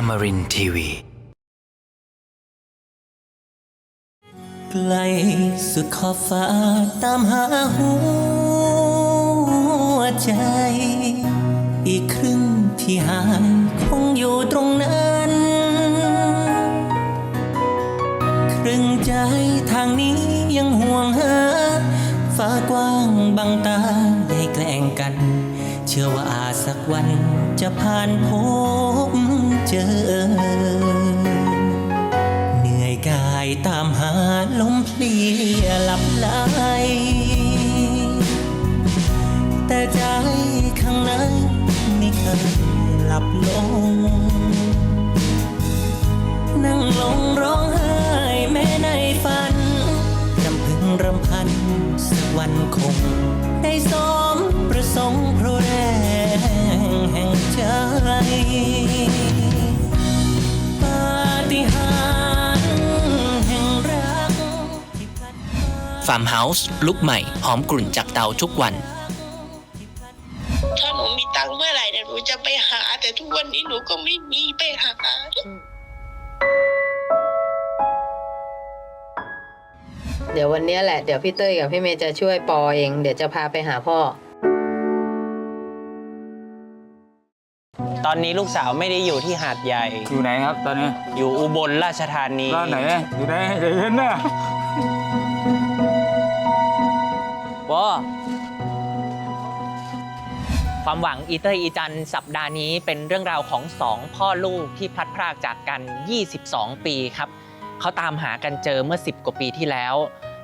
Amarin Tiwi. ไกลสุดขอบฟ้าตามหาหัวใจ อีกครึ่งที่หายคงอยู่ตรงนั้น ครึ่งใจทางนี้ยังห่วงหา ฟ้ากว้างบังตาให้แกล้งกัน เชื่อว่าอาจสักวันจะผ่านพบ เจอ เหนื่อยกายตามหาลมเพลียหลับไหลแต่ใจข้างในไม่เคยหลับลง นั่งลงร้องไห้แม้ในฝันรำพึงรำพันสักวันคงได้สม ฟาร์มเฮาส์ลุกใหม่ หอมกลุ่นจากเตาทุกวัน ถ้าหนูมีตังค์เมื่อไหร่เนี่ยหนูจะไปหา แต่ทุกวันนี้หนูก็ไม่มีไปหา เดี๋ยววันเนี้ยแหละ เดี๋ยวพี่เต้ยกับพี่เมย์จะช่วยปอเอง เดี๋ยวจะพาไปหาพ่อ ตอนนี้ลูกสาวไม่ได้อยู่ที่หาดใหญ่ อยู่ไหนครับตอนนี้อยู่อุบลราชธานี ร้านไหนอยู่ไหนเดี๋ยวเห็นนะ ความหวังอีเตอร์อีจันสัปดาห์นี้เป็นเรื่องราวของสองพ่อลูกที่พลัดพรากจากกัน 22 ปีครับเขาตามหากันเจอเมื่อ 10 กว่าปีที่แล้ว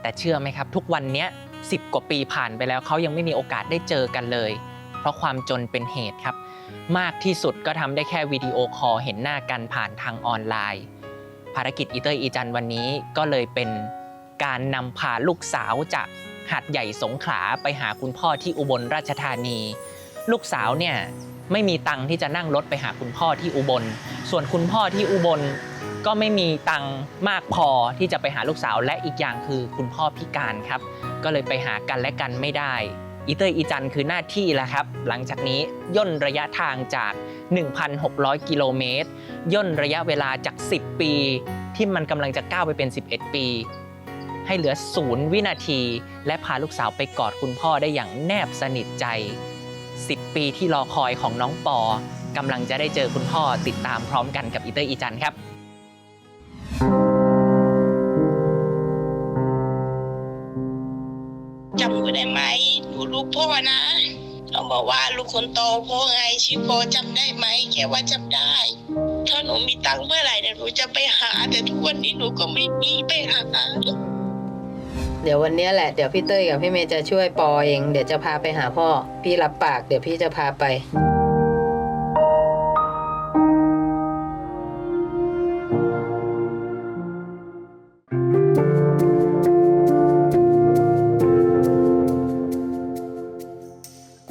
แต่เชื่อไหมครับ ทุกวันนี้10 กว่าปีผ่านไปแล้วเขายังไม่มีโอกาสได้เจอกันเลย เพราะความจนเป็นเหตุครับ มากที่สุดก็ทำได้แค่วิดีโอคอลเห็นหน้ากันผ่านทางออนไลน์ ภารกิจอีเตอร์อีจันวันนี้ก็เลยเป็นการนำพาลูกสาวจาก หาดใหญ่สงขลาไปหาคุณพ่อที่อุบลราชธานี ลูกสาวเนี่ยไม่มีตังค์ที่จะนั่งรถไปหาคุณพ่อที่อุบล ส่วนคุณพ่อที่อุบลก็ไม่มีตังค์มากพอที่จะไปหาลูกสาวและอีกอย่างคือคุณพ่อพิการครับ ก็เลยไปหากันและกันไม่ได้อีเตอร์อีจันคือหน้าที่แล้วครับ หลังจากนี้ย่นระยะทางจาก 1,600 กิโลเมตรย่นระยะเวลาจาก 10 ปี ที่มันกำลังจะก้าวไปเป็น 11 ปี ให้เหลือศูนย์วินาที และพาลูกสาวไปกอดคุณพ่อได้อย่างแนบสนิทใจ 10 ปีที่รอคอยของน้องปอกำลังจะได้เจอคุณพ่อติดตามพร้อมกันกับอีเตอร์อีจันครับจำหนูได้ไหมหนูลูกพ่อนะเขาบอกว่าลูกคนโตพ่อไงชื่อพ่อจำได้ไหมแค่ว่าจำได้ ถ้าหนูมีตังค์เมื่อไหร่เนี่ยหนูจะไปหา แต่ทุกวันนี้หนูก็ไม่มีไปหา เดี๋ยววันนี้แหละเดี๋ยวพี่เต้ยกับพี่เมย์จะช่วยปอเอง เดี๋ยวจะพาไปหาพ่อ พี่รับปากเดี๋ยวพี่จะพาไป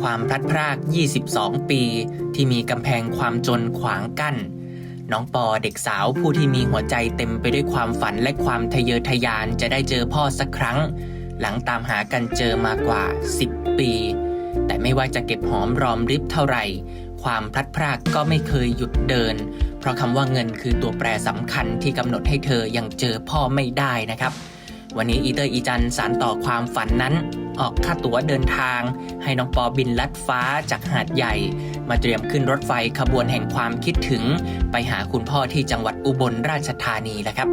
ความพลัดพราก 22 ปี ที่มีกำแพงความจนขวางกั้น น้องปอเด็กสาวผู้ที่มีหัวใจเต็มไปด้วยความฝันและความทะเยอทะยานจะได้เจอพ่อสักครั้ง หลังตามหากันเจอมากว่า 10 ปี แต่ไม่ว่าจะเก็บหอมรอมริบเท่าไหร่ ความพลัดพรากก็ไม่เคยหยุดเดิน เพราะคำว่าเงินคือตัวแปรสำคัญที่กำหนดให้เธอยังเจอพ่อไม่ได้นะครับ วันนี้อีเตอร์อีจันสารต่อความฝันนั้น ออกค่าตั๋วเดินทาง ให้น้องปอบินลัดฟ้าจากหาดใหญ่ มาเตรียมขึ้นรถไฟขบวนแห่งความคิดถึง ไปหาคุณพ่อที่จังหวัดอุบลราชธานีแล้วครับ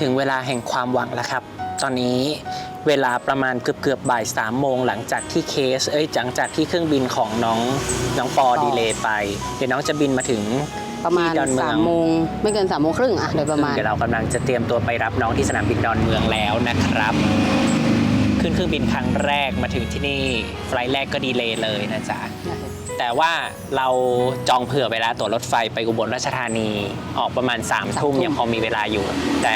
ถึงเวลาแห่งความหวังแล้วครับ ตอนนี้เวลาประมาณเกือบเกือบๆบ่ายสามโมงหลังจากที่เคส เอ้ยหลังจากที่เครื่องบินของน้องน้องปอดีเลย์ไป เดี๋ยวน้องจะบินมาถึงประมาณที่ดอนเมืองสามโมงไม่เกินสามโมงครึ่งอะโดยประมาณ เดี๋ยวเรากำลังจะเตรียมตัวไปรับน้องที่สนามบินดอนเมืองแล้วนะครับ ขึ้นเครื่องบินครั้งแรกมาถึงที่นี่ไฟลท์แรกก็ดีเลย์เลยนะจ๊ะ แต่ว่าเราจองเผื่อเวลาตั๋วรถไฟไปอุบลราชธานีออกประมาณ3ามทุ่มสามทุ่ม ยังพอมีเวลาอยู่ แต่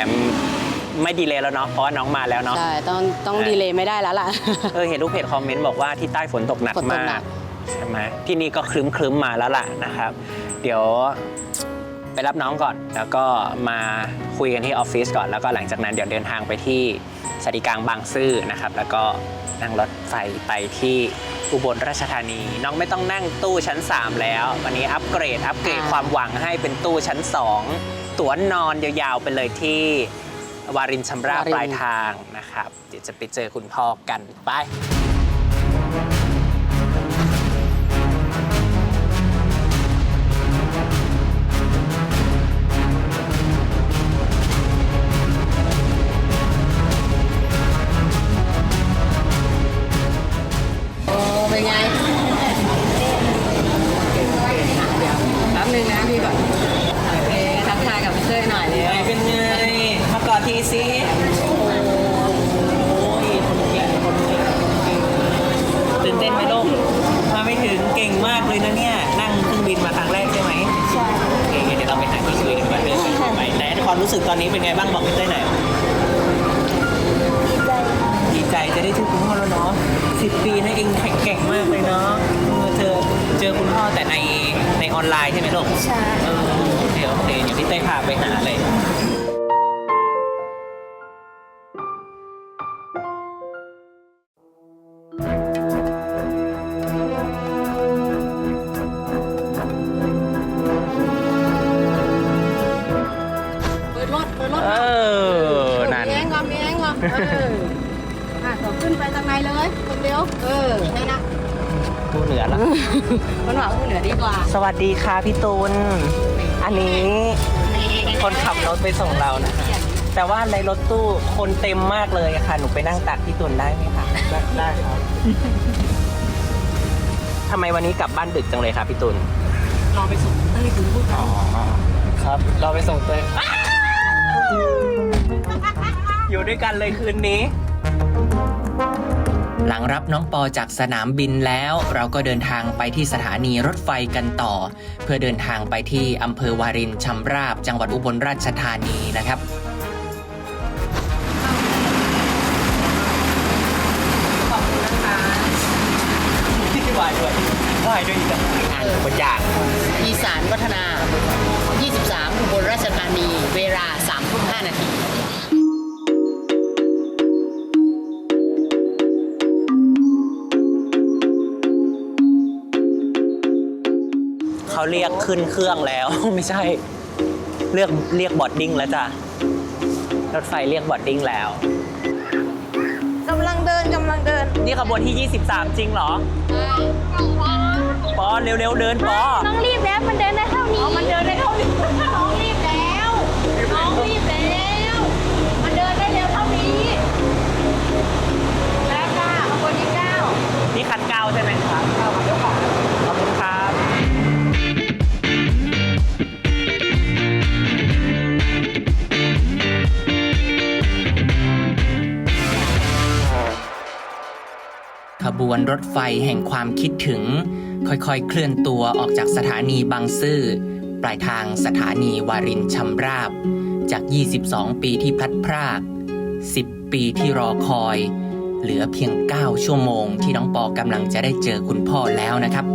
ไม่ดีเลยแล้วเนาะเพราะว่าน้องมาแล้วเนาะใช่ต้องต้องใช่ดีเลย์ไม่ได้แล้วล่ะ เออเห็นลูกเพจคอมเมนต์บอกว่าที่ใต้ฝนตกหนักฝนตกมาหนักก ใช่ไหมที่นี่ก็ครึ้มครึ้มๆมาแล้วล่ะนะครับ เดี๋ยวไปรับน้องก่อน แล้วก็มาคุยกันที่ออฟฟิศก่อนแล้วก็หลังจากนั้นเดี๋ยวเดินทางไปที่สถานีกลางบางซื่อนะครับ แล้วก็นั่งรถไฟไปที่อุบลราชธานี น้องไม่ต้องนั่งตู้ชั้น 3 แล้ว วันนี้อัปเกรดอัปเกรดอ่าความหวังให้เป็นตู้ชั้น 2 ตั๋วนอนยาวๆไปเลยที่ วารินชำราบปลายทางนะครับ เดี๋ยวจะไปเจอคุณพ่อกันไป โอ้เป็นไงแป๊บนึงนะพี่ก่อนโอเคทักทายกับพี่เต้ยหน่อยเลย ความรู้สึกตอนนี้เป็นไงบ้างบอกพี่เต้ยหน่อยดีใจจะได้เจอคุณพ่อแล้วเนาะสิบปีนะเองแข็งแกร่งมากเลยเนาะเออเจอเจอคุณพ่อแต่ในในออนไลน์ใช่ไหมลูกใช่เออโอเคโอเคเดี๋ยวพี่เต้ยพาไปหาเลย ไปทางในเลยคนเดียวเออนั่นนะผู้เหนือละมันหวังผู้เหนือดีกว่าสวัสดีค่ะพี่ตูน อันนี้คนขับรถไปส่งเรานะคะ แต่ว่าในรถตู้คนเต็มมากเลยอะค่ะ หนูไปนั่งตักพี่ตูนได้ไหมคะ ได้ครับทำไมวันนี้กลับบ้านดึกจังเลยครับพี่ตูนรอไปส่งเต้ยถึงพูดอ๋อครับ เราไปส่งเตยอยู่ด้วยกันเลยคืนนี้ หลังรับน้องปอจากสนามบินแล้ว เราก็เดินทางไปที่สถานีรถไฟกันต่อ เพื่อเดินทางไปที่อำเภอวารินชำราบ จังหวัดอุบลราชธานีนะครับวายด้วยวายด้วยอีกอ่านคนอยากอีสานวัฒนา 23 อุบลราชธานี เวลา3ทุ่ม5นาที รียกขึ้นเครื่องแล้ว ไม่ใช่ เรียกเรียกบอดดิ้งแล้วจ้ะ รถไฟเรียกบอดดิ้งแล้ว กำลังเดินกำลังเดินนี่ขบวนที่ 23 จริงเหรอ ปอเร็วๆเดินปอน้องรีบแล้วมันเดินได้เท่านี้มันเดินได้เท่านี้น้องรีบแล้วน้องรีบแล้ว มันเดินได้เร็วเท่านี้แล้วค่ะขบวนที่เก้านี่คันเก้าใช่ไหมครับ ขบวนรถไฟแห่งความคิดถึง ค่อยๆ เคลื่อนตัวออกจากสถานีบางซื่อ ปลายทางสถานีวารินชำราบ จาก 22 ปีที่พลัดพราก 10 ปีที่รอคอย เหลือเพียง 9 ชั่วโมงที่น้องปอกำลังจะได้เจอคุณพ่อแล้วนะครับ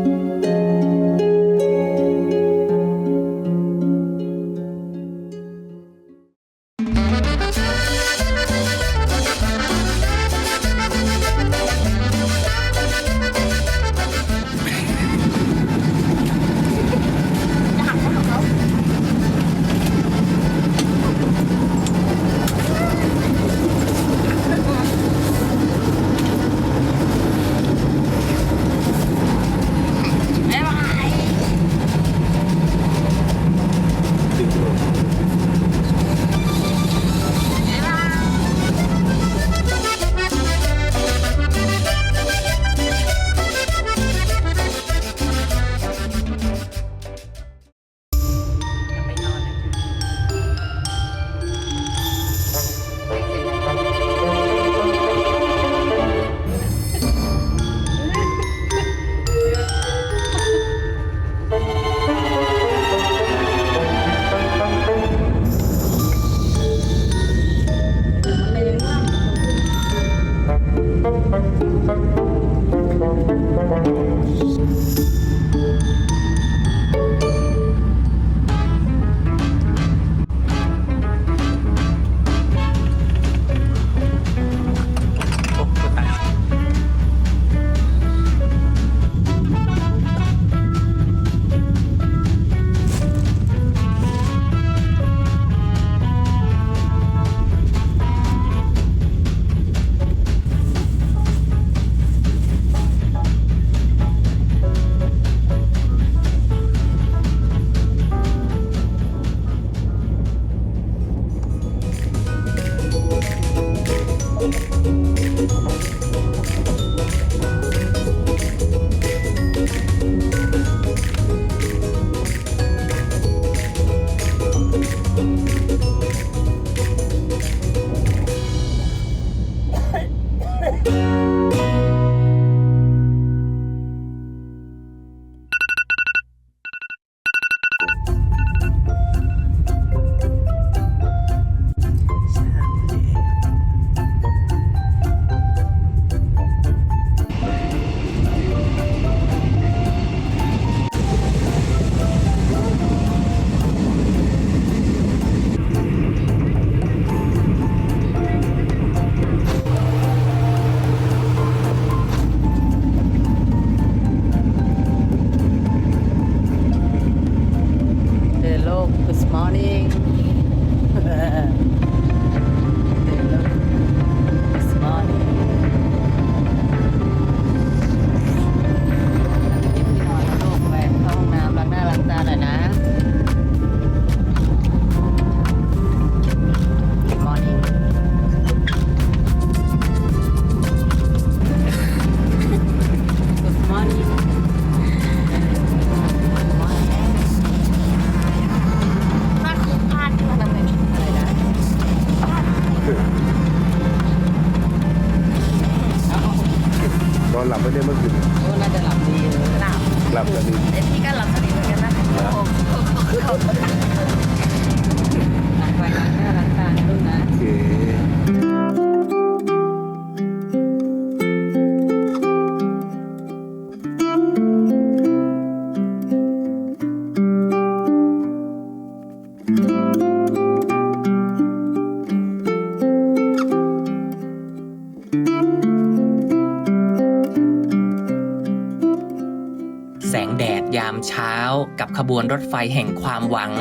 รถไฟแห่งความหวัง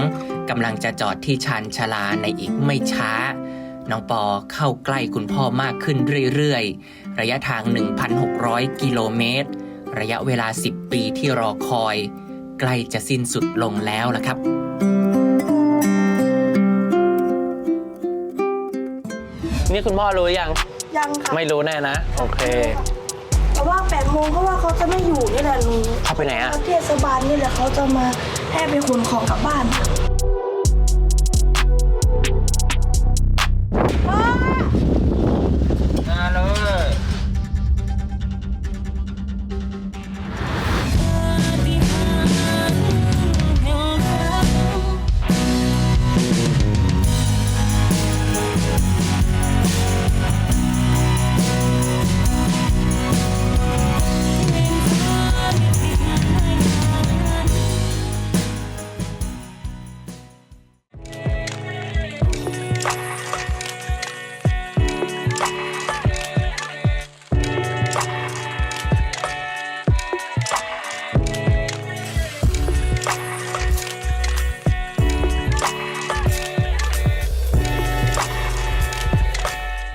กำลังจะจอดที่ชานชาลาในอีกไม่ช้า น้องปอเข้าใกล้คุณพ่อมากขึ้นเรื่อยๆ ระยะทาง 1,600 กิโลเมตร ระยะเวลา 10 ปีที่รอคอย ใกล้จะสิ้นสุดลงแล้วล่ะครับนี่คุณพ่อรู้ยัง ยังค่ะ ไม่รู้แน่นะ โอเค แต่ว่า8ปดโมงเพราะว่าเขาจะไม่อยู่นี่แหละหนูเข้าไปไหนอะเทศบาลนี่แหละเขาจะมาให้ไปขนของกลับบ้านค่ะ